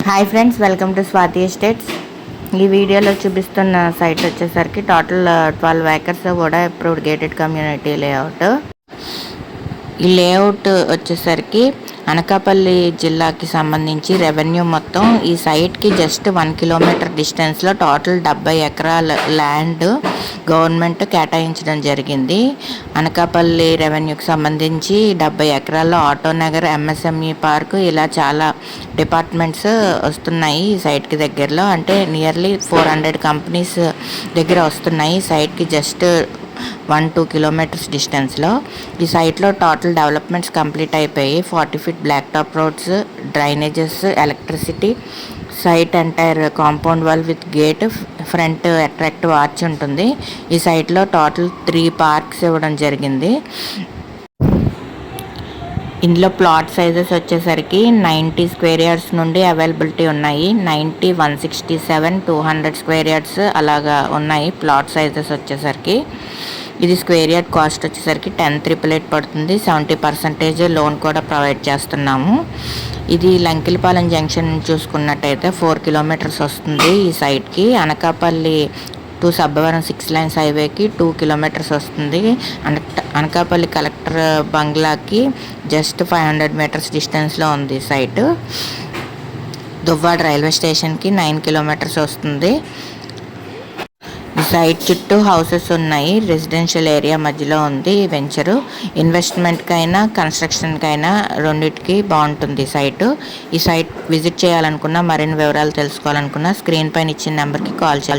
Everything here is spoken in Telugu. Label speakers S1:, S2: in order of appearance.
S1: Hi friends welcome to Swathi estates ఈ వీడియోలో చూపిస్తున్న సైట్ వచ్చేసరికి టోటల్ ట్వెల్వ్ ఏకర్స్ కూడా అప్రూవ్డ్ గేటెడ్ కమ్యూనిటీ లేఅవుట్ ఈ లేఅవుట్ వచ్చేసరికి అనకాపల్లి జిల్లాకి సంబంధించి రెవెన్యూ మొత్తం ఈ సైట్కి జస్ట్ వన్ కిలోమీటర్ డిస్టెన్స్లో టోటల్ డెబ్బై ఎకరాల ల్యాండ్ గవర్నమెంట్ కేటాయించడం జరిగింది. అనకాపల్లి రెవెన్యూకి సంబంధించి డెబ్బై ఎకరాల్లో ఆటోనగర్ ఎంఎస్ఎంఈ పార్క్ ఇలా చాలా డిపార్ట్మెంట్స్ వస్తున్నాయి ఈ సైట్కి దగ్గరలో. అంటే నియర్లీ ఫోర్ హండ్రెడ్ కంపెనీస్ దగ్గర వస్తున్నాయి. సైట్కి జస్ట్ వన్ టూ కిలోమీటర్స్ డిస్టెన్స్లో. ఈ సైట్లో టోటల్ డెవలప్మెంట్స్ కంప్లీట్ అయిపోయి forty feet black top roads drainages electricity site entire compound wall with gate front attractive arch ఉంటుంది. ఈ సైట్లో టోటల్ త్రీ పార్క్స్ ఇవ్వడం జరిగింది. ఇందులో ప్లాట్ సైజెస్ వచ్చేసరికి నైంటీ స్క్వేర్ యార్డ్స్ నుండి అవైలబిలిటీ ఉన్నాయి. Ninety one sixty seven two hundred square yards అలాగా ఉన్నాయి ప్లాట్ సైజెస్ వచ్చేసరికి. ఇది స్క్వేర్ యార్డ్ కాస్ట్ వచ్చేసరికి టెన్ త్రిపుల్ ఎయిట్ పడుతుంది. సెవెంటీ పర్సెంటేజ్ లోన్ కూడా ప్రొవైడ్ చేస్తున్నాము. ఇది లంకిలపాలెం జంక్షన్ చూసుకున్నట్టయితే ఫోర్ కిలోమీటర్స్ వస్తుంది ఈ సైడ్కి Anakapalli to Sabbavaram six lines హైవేకి టూ కిలోమీటర్స్ వస్తుంది. అనకాపల్లి కలెక్టర్ బంగ్లాకి జస్ట్ ఫైవ్ హండ్రెడ్ మీటర్స్ డిస్టెన్స్లో ఉంది సైట్. దువ్వాడ రైల్వే స్టేషన్కి నైన్ కిలోమీటర్స్ వస్తుంది. ఈ సైట్ చుట్టూ హౌసెస్ ఉన్నాయి. రెసిడెన్షియల్ ఏరియా మధ్యలో ఉంది ఈ వెంచరు. ఇన్వెస్ట్మెంట్కైనా కన్స్ట్రక్షన్కైనా రెండింటికి బాగుంటుంది సైట్ సైటు. ఈ సైట్ విజిట్ చేయాలనుకున్నా మరిన్ని వివరాలు తెలుసుకోవాలనుకున్నా స్క్రీన్ పైన ఇచ్చిన నెంబర్కి కాల్ చేయాలి.